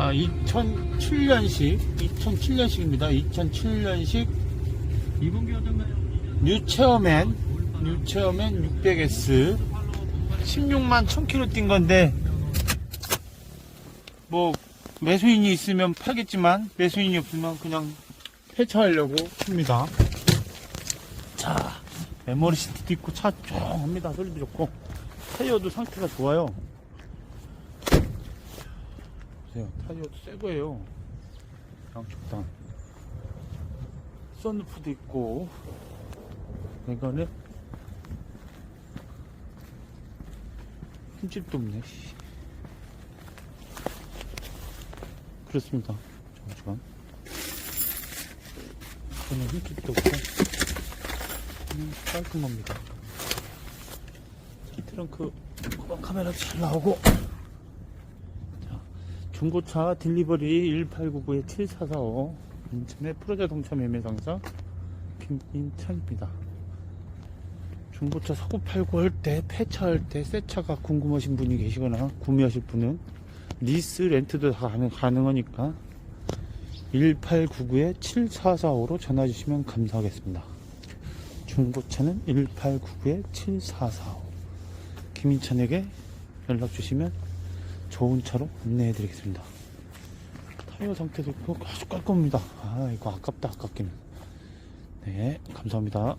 자, 2007년식, 2007년식입니다. 2007년식 이분기 어떤가요? 뉴체어맨, 뉴체어맨 600S 16만 1000km 뛴 건데 뭐 매수인이 있으면 팔겠지만 매수인이 없으면 그냥 폐차하려고 합니다. 자, 메모리 시트도 있고 차 쫑합니다. 소리도 좋고 타이어도 상태가 좋아요. 보세요, 타이어도 새 거예요. 양쪽 다. 썬루프도 있고. 이거는 흠집도 없네 씨. 그렇습니다. 잠시만. 이거는 흠집도 없고. 음, 깔끔합니다. 트렁크 카메라도 잘 나오고. 자, 중고차 딜리버리 1899-7445 인천의 프로자동차 매매 상사 김인찬입니다. 중고차 사고 팔고 할 때, 폐차할 때, 새 차가 궁금하신 분이 계시거나 구매하실 분은 리스 렌트도 다 가능, 가능하니까 1899-7445로 전화 주시면 감사하겠습니다. 중고차는 1899-7445 김인찬에게 연락 주시면 좋은 차로 안내해 드리겠습니다. 타이어 상태도 있고 아주 깔끔합니다. 아, 이거 아깝다, 아깝기는. 네, 감사합니다.